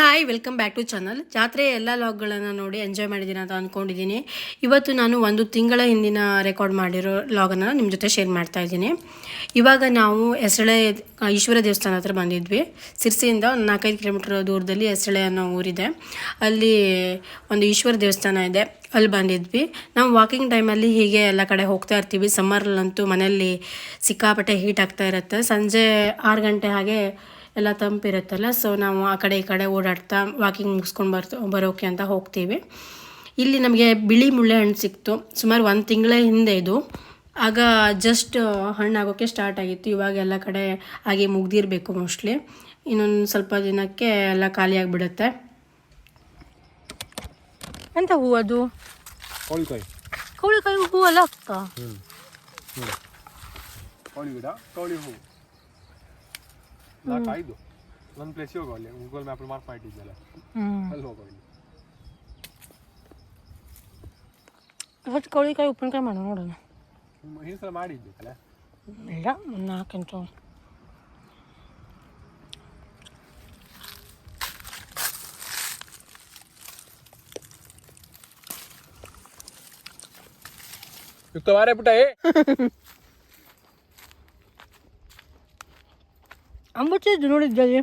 Hi welcome back to channel ಜಾತ್ರೆಯ ಎಲ್ಲ ಲಾಗ್ಗಳನ್ನು ನೋಡಿ ಎಂಜಾಯ್ ಮಾಡಿದ್ದೀನಿ ಅಂತ ಅಂದ್ಕೊಂಡಿದ್ದೀನಿ ಇವತ್ತು ನಾನು ಒಂದು ತಿಂಗಳ ಹಿಂದಿನ ರೆಕಾರ್ಡ್ ಮಾಡಿರೋ ಲಾಗನ್ನು ನಿಮ್ಮ ಜೊತೆ ಶೇರ್ ಮಾಡ್ತಾ ಇದ್ದೀನಿ. ಇವಾಗ ನಾವು ಹೆಸಳೆ, ಈಶ್ವರ ದೇವಸ್ಥಾನ ಹತ್ರ ಬಂದಿದ್ವಿ. ಸಿರ್ಸಿಯಿಂದ ಒಂದು ನಾಲ್ಕೈದು ಕಿಲೋಮೀಟರ್ ದೂರದಲ್ಲಿ ಹೆಸಳೆ ಅನ್ನೋ ಊರಿದೆ. ಅಲ್ಲಿ ಒಂದು ಈಶ್ವರ ದೇವಸ್ಥಾನ ಇದೆ. ಅಲ್ಲಿ ಬಂದಿದ್ವಿ. ನಾವು ವಾಕಿಂಗ್ ಟೈಮಲ್ಲಿ ಹೀಗೆ ಎಲ್ಲ ಕಡೆ ಹೋಗ್ತಾ ಇರ್ತೀವಿ. ಸಮ್ಮರಲ್ಲಂತೂ ಮನೆಯಲ್ಲಿ ಸಿಕ್ಕಾಪಟ್ಟೆ ಹೀಟ್ ಆಗ್ತಾ ಇರುತ್ತೆ. ಸಂಜೆ ಆರು ಗಂಟೆ ಹಾಗೆ ಎಲ್ಲ ತಂಪಿರುತ್ತಲ್ಲ. ಸೊ ನಾವು ಆ ಕಡೆ ಈ ಕಡೆ ಓಡಾಡ್ತಾ ವಾಕಿಂಗ್ ಮುಗಿಸ್ಕೊಂಡು ಬರ್ತ ಬರೋಕೆ ಅಂತ ಹೋಗ್ತೀವಿ. ಇಲ್ಲಿ ನಮಗೆ ಬಿಳಿ ಮುಳ್ಳೆ ಹಣ್ಣು ಸಿಕ್ತು. ಸುಮಾರು ಒಂದು ತಿಂಗಳ ಹಿಂದೆ ಇದು. ಆಗ ಜಸ್ಟ್ ಹಣ್ಣಾಗೋಕ್ಕೆ ಸ್ಟಾರ್ಟ್ ಆಗಿತ್ತು. ಇವಾಗ ಎಲ್ಲ ಕಡೆ ಹಾಗೆ ಮುಗ್ದಿರಬೇಕು ಮೋಸ್ಟ್ಲಿ ಇನ್ನೊಂದು ಸ್ವಲ್ಪ ದಿನಕ್ಕೆ ಎಲ್ಲ ಖಾಲಿಯಾಗಿಬಿಡುತ್ತೆ ಎಂತ ಹೂ ಅದು? ಕೌಳಿಕಾಯಿ. ಕೌಳಿಕಾಯಿ ಹೂ ಅಲ್ಲ ಅಕ್ಕ? ಕೌಳಿ ಗಿಡ ಕೌಳಿ ಹೂ. ನಾಲ್ಕು ಐದು. ಒಂದು ಪ್ಲೇಸ್ ಹೋಗೋ ಅಲ್ಲಿ ಗೂಗಲ್ ಮ್ಯಾಪ್ ಮಾರ್ಕ್ ಮಾಡಿಟ್ಟಿದ್ದಲ್ಲ ಅಲ್ಲಿ ಹೋಗೋ ಇಲ್ಲಿ ಇವತ್ತು ಕೌಳಿಕಾಯಿ ಉಪ್ಪಿನಕಾಯಿ ಮಾಡೋಣ ನೋಡೋಣ. ಹಿಂದಿನ ಸಲ ಮಾಡಿದ್ದಲ್ಲ ಇಲ್ಲ ಒಂದು ನಾಲ್ಕಂಟು ಯುಕ್ತ ಮಾರೇ ಪುಟ್ಟ ಅಂಬಚ್ಚಿದ್ದು ನೋಡಿದ್ದಲ್ಲಿ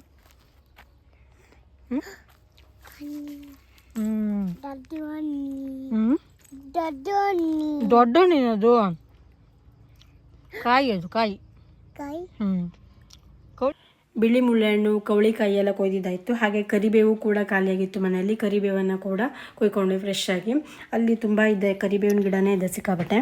ದೊಡ್ಡ ಹಣ್ಣಿನದು ಕಾಯಿ ಅದು ಕಾಯಿ. ಹ್ಞೂ ಬಿಳಿ ಮುಳ್ಳೆಹಣ್ಣು ಕವಳಿಕಾಯಿ ಎಲ್ಲ ಕೊಯ್ದಿದ್ದಾಯಿತು. ಹಾಗೆ ಕರಿಬೇವು ಕೂಡ ಖಾಲಿಯಾಗಿತ್ತು ಮನೆಯಲ್ಲಿ. ಕರಿಬೇವನ್ನು ಕೂಡ ಕೊಯ್ಕೊಂಡ್ವಿ ಫ್ರೆಶ್ ಆಗಿ. ಅಲ್ಲಿ ತುಂಬ ಇದೆ ಕರಿಬೇವಿನ ಗಿಡನೇ ಇದೆ ಸಿಕ್ಕಾಬಟ್ಟೆ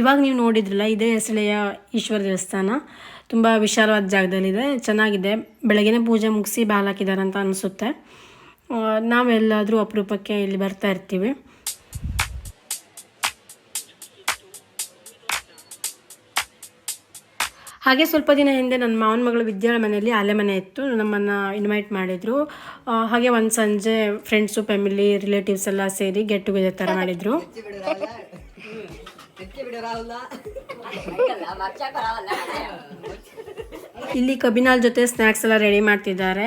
ಇವಾಗ ನೀವು ನೋಡಿದ್ರಲ್ಲ, ಇದೇ ಹೆಸಳೆಯ ಈಶ್ವರ ದೇವಸ್ಥಾನ. ತುಂಬ ವಿಶಾಲವಾದ ಜಾಗದಲ್ಲಿದೆ, ಚೆನ್ನಾಗಿದೆ. ಬೆಳಗ್ಗೆನೇ ಪೂಜೆ ಮುಗಿಸಿ ಬಾಲ್ ಹಾಕಿದ್ದಾರೆ ಅಂತ ಅನಿಸುತ್ತೆ. ನಾವೆಲ್ಲಾದರೂ ಅಪರೂಪಕ್ಕೆ ಇಲ್ಲಿ ಬರ್ತಾ ಇರ್ತೀವಿ. ಹಾಗೆ ಸ್ವಲ್ಪ ದಿನ ಹಿಂದೆ ನನ್ನ ಮಾವನ ಮಗಳು ವಿದ್ಯಾಳ ಮನೆಯಲ್ಲಿ ಆಲೆ ಮನೆ ಇತ್ತು. ನಮ್ಮನ್ನು ಇನ್ವೈಟ್ ಮಾಡಿದರು. ಹಾಗೆ ಒಂದು ಸಂಜೆ ಫ್ರೆಂಡ್ಸು ಫ್ಯಾಮಿಲಿ ರಿಲೇಟಿವ್ಸ್ ಎಲ್ಲ ಸೇರಿ ಗೆಟ್ ಟುಗೆದರ್ ಥರ ಮಾಡಿದರು. ಇಲ್ಲಿ ಕಬಿನಾಲ್ ಜೊತೆ ಸ್ನ್ಯಾಕ್ಸ್ ಎಲ್ಲ ರೆಡಿ ಮಾಡ್ತಿದ್ದಾರೆ.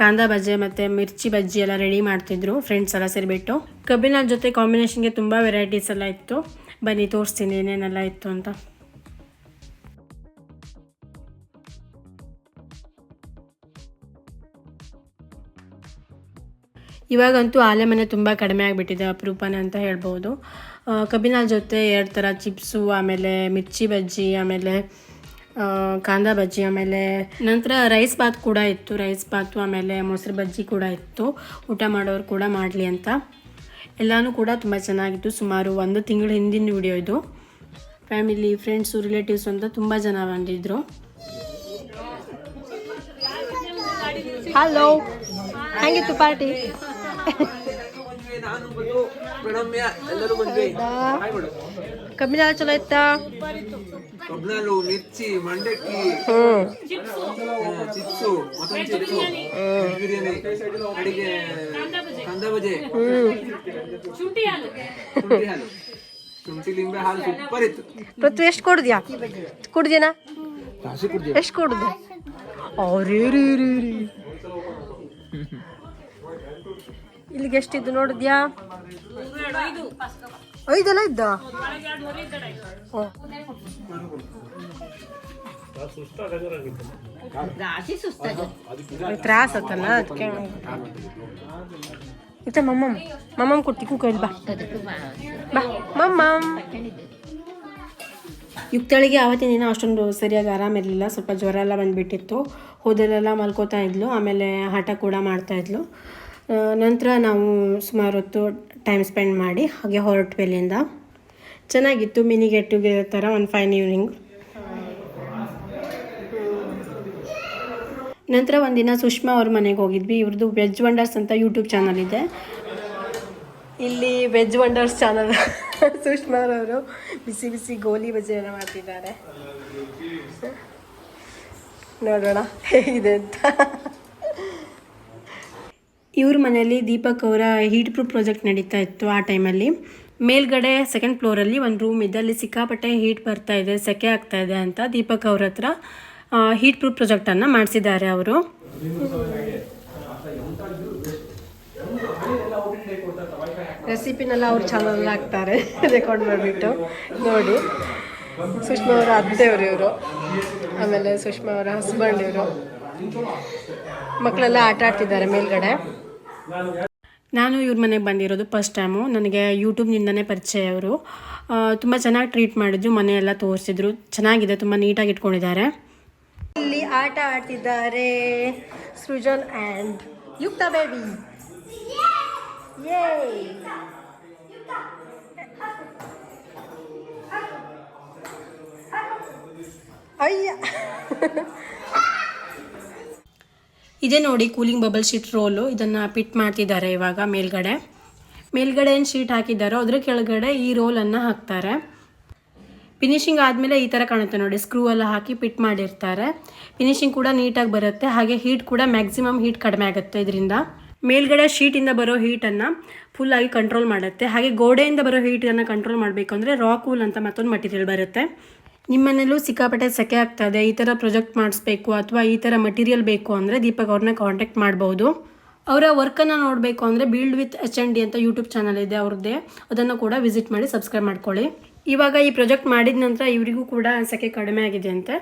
ಕಾಂದ ಬಜ್ಜೆ ಮತ್ತು ಮಿರ್ಚಿ ಬಜ್ಜಿ ಎಲ್ಲ ರೆಡಿ ಮಾಡ್ತಿದ್ರು ಫ್ರೆಂಡ್ಸ್ ಎಲ್ಲ ಸೇರಿಬಿಟ್ಟು. ಕಬ್ಬಿನಾಲ್ ಜೊತೆ ಕಾಂಬಿನೇಷನ್ಗೆ ತುಂಬ ವೆರೈಟೀಸ್ ಎಲ್ಲ ಇತ್ತು. ಬನ್ನಿ ತೋರಿಸ್ತೀನಿ ಏನೇನೆಲ್ಲ ಇತ್ತು ಅಂತ. ಇವಾಗಂತೂ ಆಲೆ ಮನೆ ತುಂಬ ಕಡಿಮೆ ಆಗಿಬಿಟ್ಟಿದೆ ಅಪರೂಪನೇ ಅಂತ ಹೇಳ್ಬೋದು. ಕಬ್ಬಿನ ಜೊತೆ ಎರಡು ಥರ ಚಿಪ್ಸು ಆಮೇಲೆ ಮಿರ್ಚಿ ಬಜ್ಜಿ ಆಮೇಲೆ ಕಾಂದ ಬಜ್ಜಿ ಆಮೇಲೆ ನಂತರ ರೈಸ್ ಬಾತ್ ಕೂಡ ಇತ್ತು. ರೈಸ್ ಬಾತು ಆಮೇಲೆ ಮೊಸರು ಬಜ್ಜಿ ಕೂಡ ಇತ್ತು. ಊಟ ಮಾಡೋರು ಕೂಡ ಮಾಡಲಿ ಅಂತ. ಎಲ್ಲನೂ ಕೂಡ ತುಂಬ ಚೆನ್ನಾಗಿತ್ತು. ಸುಮಾರು ಒಂದು ತಿಂಗಳ ಹಿಂದಿನ ವಿಡಿಯೋ ಇದು. ಫ್ಯಾಮಿಲಿ ಫ್ರೆಂಡ್ಸು ರಿಲೇಟಿವ್ಸ್ ಅಂತ ತುಂಬ ಜನ ಬಂದಿದ್ದರು ಹಲೋ ಹೆಂಗಿತ್ತು ಪಾರ್ಟಿ ಕಬ್ಬಿನ ಚಲೋ ಇತ್ತಾ ಕಬ್ನಾಲು ಮಿರ್ಚಿ ಮಂಡಕ್ಕಿ ಚಿಪ್ಸು ಮಟನ್ ಚಿಪ್ಸು ಬಿರಿಯಾನಿ ಅಡಿಗೆ ಕಂದ ಬಜೆ ಶುಂಠಿ ಹಾಲು ಶುಂಠಿ ಲಿಂಬೆ ಹಾಲು ಸೂಪರ್ ಇತ್ತು. ಪ್ರತಿ ಎಷ್ಟು ಕೊಡ್ದ್ಯಾ? ಕುಡ್ದೇನಾ ಎಷ್ಟು ಕೊಡ್ದೆ ಅವ್ರೇ ರೀ ರೀ ರೀ. ಇಲ್ಲಿಗೆ ಎಷ್ಟಿದ್ದು ನೋಡಿದ್ಯಾ? ಐದೆಲ್ಲ ಇದ್ದ. ತ್ರಾಸ ಆತಲ್ಲ, ಅದಕ್ಕೆ. ಇತ್ತ ಮಮ್ಮಮ್ ಮಮ್ಮಮ್ ಕೊಟ್ಟಿ ಕೂಕೈಲ್ ಬಾ. ಬಾ, ಮಮ್ಮಮ್. ಯುಕ್ತಳಿಗೆ ಆವತ್ತಿನ ದಿನ ಅಷ್ಟೊಂದು ಸರಿಯಾಗಿ ಆರಾಮಿರಲಿಲ್ಲ ಸ್ವಲ್ಪ ಜ್ವರ ಎಲ್ಲ ಬಂದುಬಿಟ್ಟಿತ್ತು. ಹೋದಲೆಲ್ಲ ಮಲ್ಕೋತಾ ಇದ್ಲು, ಆಮೇಲೆ ಹಠ ಕೂಡ ಮಾಡ್ತಾ ಇದ್ಲು. ನಂತರ ನಾವು ಸುಮಾರು ಹೊತ್ತು ಟೈಮ್ ಸ್ಪೆಂಡ್ ಮಾಡಿ, ಹಾಗೆ ಹೊರಟ್ವಿ ಅಲ್ಲಿಂದ ಚೆನ್ನಾಗಿತ್ತು ಮಿನಿ ಗೆಟ್ ಟುಗೆದರ್ ಥರ ಒಂದು ಫೈನ್ ಈವ್ನಿಂಗ್ ನಂತರ ಒಂದಿನ ಸುಷ್ಮಾ ಅವ್ರ ಮನೆಗೆ ಹೋಗಿದ್ವಿ. ಇವ್ರದ್ದು ವೆಜ್ ವಂಡರ್ಸ್ ಅಂತ ಯೂಟ್ಯೂಬ್ ಚಾನಲ್ ಇದೆ. ಇಲ್ಲಿ ವೆಜ್ ವಂಡರ್ಸ್ ಚಾನಲ್ ಸುಷ್ಮಾರವರು ಬಿಸಿ ಬಿಸಿ ಗೋಲಿ ಬಜೆ ಮಾಡ್ತಿದ್ದಾರೆ. ನೋಡೋಣ, ಹೇಗಿದೆ ಅಂತ. ಇವ್ರ ಮನೆಯಲ್ಲಿ ದೀಪಕ್ ಅವರ ಹೀಟ್ ಪ್ರೂಫ್ ಪ್ರಾಜೆಕ್ಟ್ ನಡೀತಾ ಇತ್ತು ಆ ಟೈಮಲ್ಲಿ ಮೇಲ್ಗಡೆ ಸೆಕೆಂಡ್ ಫ್ಲೋರಲ್ಲಿ ಒಂದು ರೂಮ್ ಇದೆ. ಅಲ್ಲಿ ಸಿಕ್ಕಾಪಟ್ಟೆ ಹೀಟ್ ಬರ್ತಾ ಇದೆ, ಸೆಕೆ ಆಗ್ತಾ ಇದೆ ಅಂತ ದೀಪಕ್ ಅವ್ರ ಹತ್ರ ಹೀಟ್ ಪ್ರೂಫ್ ಪ್ರಾಜೆಕ್ಟನ್ನು ಮಾಡಿಸಿದ್ದಾರೆ ಅವರು. ರೆಸಿಪಿನೆಲ್ಲ ಅವ್ರು ಚಾನಲ್ ಹಾಕ್ತಾರೆ ರೆಕಾರ್ಡ್ ಮಾಡಿಬಿಟ್ಟು, ನೋಡಿ. ಸುಷ್ಮಾ ಅವರ ಅತ್ತೆಯವರು ಇವರು, ಆಮೇಲೆ ಸುಷ್ಮಾ ಅವರ ಹಸ್ಬೆಂಡ್ ಇವರು. ಮಕ್ಕಳೆಲ್ಲ ಆಟ ಆಡ್ತಿದ್ದಾರೆ ಮೇಲ್ಗಡೆ. ನಾನು ಇವ್ರ ಮನೆಗೆ ಬಂದಿರೋದು ಫಸ್ಟ್ ಟೈಮು ನನಗೆ ಯೂಟ್ಯೂಬ್ನಿಂದನೇ ಪರಿಚಯ ಅವರು ತುಂಬ ಚೆನ್ನಾಗಿ ಟ್ರೀಟ್ ಮಾಡಿದ್ರು ಮನೆಯೆಲ್ಲ ತೋರಿಸಿದ್ರು. ಚೆನ್ನಾಗಿದೆ, ತುಂಬ ನೀಟಾಗಿ ಇಟ್ಕೊಂಡಿದ್ದಾರೆ. ಇಲ್ಲಿ ಆಟ ಆಡ್ತಿದ್ದಾರೆ ಸೃಜನ್ ಆ್ಯಂಡ್ ಯುಕ್ತ ಬೇಬಿ ಅಯ್ಯ. ಇದೇ ನೋಡಿ ಕೂಲಿಂಗ್ ಬಬಲ್ ಶೀಟ್ ರೋಲು ಇದನ್ನು ಪಿಟ್ ಮಾಡ್ತಿದ್ದಾರೆ ಇವಾಗ ಮೇಲ್ಗಡೆ. ಮೇಲ್ಗಡೆ ಏನು ಶೀಟ್ ಹಾಕಿದ್ದಾರೋ ಅದ್ರ ಕೆಳಗಡೆ ಈ ರೋಲನ್ನು ಹಾಕ್ತಾರೆ. ಫಿನಿಶಿಂಗ್ ಆದಮೇಲೆ ಈ ಥರ ಕಾಣುತ್ತೆ ನೋಡಿ ಸ್ಕ್ರೂ ಎಲ್ಲ ಹಾಕಿ ಪಿಟ್ ಮಾಡಿರ್ತಾರೆ. ಫಿನಿಶಿಂಗ್ ಕೂಡ ನೀಟಾಗಿ ಬರುತ್ತೆ, ಹಾಗೆ ಹೀಟ್ ಕೂಡ ಮ್ಯಾಕ್ಸಿಮಮ್ ಹೀಟ್ ಕಡಿಮೆ ಆಗುತ್ತೆ ಇದರಿಂದ. ಮೇಲ್ಗಡೆ ಶೀಟಿಂದ ಬರೋ ಹೀಟನ್ನು ಫುಲ್ಲಾಗಿ ಕಂಟ್ರೋಲ್ ಮಾಡುತ್ತೆ. ಹಾಗೆ ಗೋಡೆಯಿಂದ ಬರೋ ಹೀಟನ್ನು ಕಂಟ್ರೋಲ್ ಮಾಡಬೇಕು ಅಂದರೆ ರಾಕ್ ಕೂಲ್ ಅಂತ ಮತ್ತೊಂದು ಮಟೀರಿಯಲ್ ಬರುತ್ತೆ. ನಿಮ್ಮನೇಲೂ ಸಿಕ್ಕಾಪಟ್ಟೆ ಸೆಕೆ ಆಗ್ತಾ ಇದೆ ಈ ಥರ ಪ್ರೊಜೆಕ್ಟ್ ಮಾಡಿಸ್ಬೇಕು ಅಥವಾ ಈ ಥರ ಮಟೀರಿಯಲ್ ಬೇಕು ಅಂದರೆ ದೀಪಕ್ ಅವ್ರನ್ನ ಕಾಂಟ್ಯಾಕ್ಟ್ ಮಾಡ್ಬೋದು. ಅವರ ವರ್ಕನ್ನು ನೋಡಬೇಕು ಅಂದರೆ build with H N D ಅಂತ ಯೂಟ್ಯೂಬ್ ಚಾನಲ್ ಇದೆ ಅವ್ರದ್ದೇ. ಅದನ್ನು ಕೂಡ ವಿಸಿಟ್ ಮಾಡಿ ಸಬ್ಸ್ಕ್ರೈಬ್ ಮಾಡ್ಕೊಳ್ಳಿ. ಇವಾಗ ಈ ಪ್ರಾಜೆಕ್ಟ್ ಮಾಡಿದ ನಂತರ ಇವರಿಗೂ ಕೂಡ ಸೆಕೆ ಕಡಿಮೆ ಆಗಿದೆ ಅಂತೆ.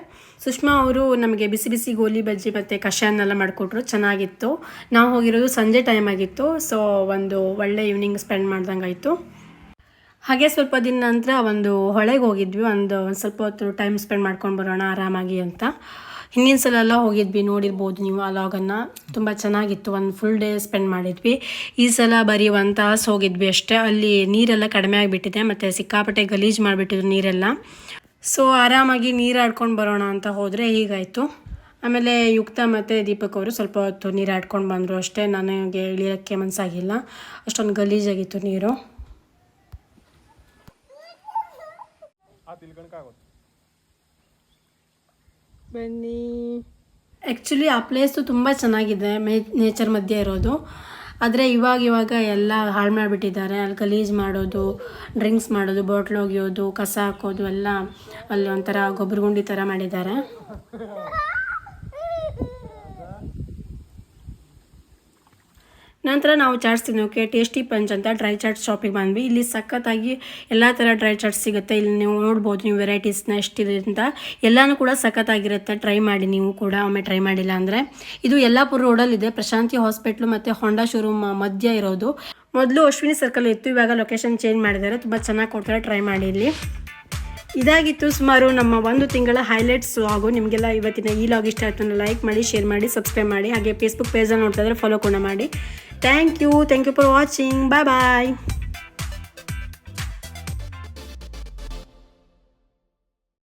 ಸುಷ್ಮಾ ಅವರು ನಮಗೆ ಬಿಸಿ ಬಿಸಿ ಗೋಲಿ ಬಜ್ಜಿ ಮತ್ತು ಕಷಾಯನ್ನೆಲ್ಲ ಮಾಡಿಕೊಟ್ರು. ಚೆನ್ನಾಗಿತ್ತು. ನಾವು ಹೋಗಿರೋದು ಸಂಜೆ ಟೈಮ್ ಆಗಿತ್ತು. ಸೊ ಒಂದು ಒಳ್ಳೆ ಈವ್ನಿಂಗ್ ಸ್ಪೆಂಡ್ ಮಾಡ್ದಂಗಾಯಿತು. ಹಾಗೆ ಸ್ವಲ್ಪ ದಿನ ನಂತರ ಒಂದು ಹೊಳೆಗೆ ಹೋಗಿದ್ವಿ. ಒಂದು ಒಂದು ಸ್ವಲ್ಪ ಹೊತ್ತು ಟೈಮ್ ಸ್ಪೆಂಡ್ ಮಾಡ್ಕೊಂಡು ಬರೋಣ, ಆರಾಮಾಗಿ ಅಂತ. ಹಿಂದಿನ ಸಲ ಎಲ್ಲ ಹೋಗಿದ್ವಿ. ನೋಡಿರ್ಬೋದು ನೀವು ಆ ಲಾಗನ್ನು ತುಂಬ ಚೆನ್ನಾಗಿತ್ತು. ಒಂದು ಫುಲ್ ಡೇ ಸ್ಪೆಂಡ್ ಮಾಡಿದ್ವಿ. ಈ ಸಲ ಬರೀ ಒಂದು ತಾಸು ಹೋಗಿದ್ವಿ ಅಷ್ಟೇ. ಅಲ್ಲಿ ನೀರೆಲ್ಲ ಕಡಿಮೆ ಆಗಿಬಿಟ್ಟಿದೆ. ಮತ್ತು ಸಿಕ್ಕಾಪಟ್ಟೆ ಗಲೀಜು ಮಾಡಿಬಿಟ್ಟಿದ್ರು ನೀರೆಲ್ಲ. ಸೊ ಆರಾಮಾಗಿ ನೀರು ಆಡ್ಕೊಂಡು ಬರೋಣ ಅಂತ ಹೋದರೆ ಹೀಗಾಯಿತು. ಆಮೇಲೆ ಯುಕ್ತ ಮತ್ತು ದೀಪಕ್ ಅವರು ಸ್ವಲ್ಪ ಹೊತ್ತು ನೀರು ಆಡ್ಕೊಂಡು ಬಂದರು ಅಷ್ಟೇ. ನನಗೆ ಇಳಿಯೋಕ್ಕೆ ಮನಸ್ಸಾಗಿಲ್ಲ ಅಷ್ಟೊಂದು ಗಲೀಜಾಗಿತ್ತು ನೀರು ಆ ತಿಳ್ಕೊಳಕ್ಕಾಗುತ್ತೆ ಬನ್ನಿ ಆ್ಯಕ್ಚುಲಿ ಆ ಪ್ಲೇಸು ತುಂಬ ಚೆನ್ನಾಗಿದೆ ಮೇ ನೇಚರ್ ಮಧ್ಯೆ ಇರೋದು. ಆದರೆ ಇವಾಗ ಇವಾಗ ಎಲ್ಲ ಹಾಳು ಮಾಡಿಬಿಟ್ಟಿದ್ದಾರೆ. ಅಲ್ಲಿ ಗಲೀಜು ಮಾಡೋದು ಡ್ರಿಂಕ್ಸ್ ಮಾಡೋದು ಬಾಟ್ಲ್ ಒಗೆಯೋದು ಕಸ ಹಾಕೋದು ಎಲ್ಲ ಅಲ್ಲಿ ಒಂಥರ ಗೊಬ್ಬರ ಗುಂಡಿ ಥರ ಮಾಡಿದ್ದಾರೆ. ನಂತರ ನಾವು ಚಾಟ್ಸ್ ತಿನ್ನೋಕೆ ಟೇಸ್ಟಿ ಪಂಚ್ ಅಂತ ಡ್ರೈ ಚಾಟ್ಸ್ ಶಾಪಿಗೆ ಬಂದ್ವಿ. ಇಲ್ಲಿ ಸಖತ್ತಾಗಿ ಎಲ್ಲ ಥರ ಡ್ರೈ ಚಾಟ್ಸ್ ಸಿಗುತ್ತೆ. ಇಲ್ಲಿ ನೀವು ನೋಡ್ಬೋದು, ನೀವು ವೆರೈಟೀಸ್ನ ಎಷ್ಟಿದೆ ಅಂತ ಎಲ್ಲನೂ ಕೂಡ ಸಖತ್ತಾಗಿರುತ್ತೆ. ಟ್ರೈ ಮಾಡಿ ನೀವು ಕೂಡ ಒಮ್ಮೆ ಟ್ರೈ ಮಾಡಿಲ್ಲ ಅಂದರೆ. ಇದು ಯಲ್ಲಾಪುರ ರೋಡಲ್ಲಿದೆ ಪ್ರಶಾಂತಿ ಹಾಸ್ಪಿಟ್ಲು ಮತ್ತು ಹೊಂಡಾ ಶೋರೂಮ್ ಮಧ್ಯ ಇರೋದು. ಮೊದಲು ಅಶ್ವಿನಿ ಸರ್ಕಲ್ ಇತ್ತು. ಇವಾಗ ಲೊಕೇಶನ್ ಚೇಂಜ್ ಮಾಡಿದ್ದಾರೆ. ತುಂಬ ಚೆನ್ನಾಗಿ ಕೊಡ್ತಾರೆ. ಟ್ರೈ ಮಾಡಿ ಇಲ್ಲಿ. ಇದಾಗಿತ್ತು ಸುಮಾರು ನಮ್ಮ ಒಂದು ತಿಂಗಳ ಹೈಲೈಟ್ಸ್ ಹಾಗೂ ನಿಮಗೆಲ್ಲ ಇವತ್ತಿನ ಈ ಲಾಗ್ ಇಷ್ಟ ಆಯಿತು ಲೈಕ್ ಮಾಡಿ ಶೇರ್ ಮಾಡಿ ಸಬ್ಸ್ಕ್ರೈಬ್ ಮಾಡಿ, ಹಾಗೆ ಫೇಸ್ಬುಕ್ ಪೇಜಲ್ಲಿ ನೋಡ್ತಾ ಇದ್ರೆ ಫಾಲೋ ಕೂಡ ಮಾಡಿ. Thank you thank you for watching bye bye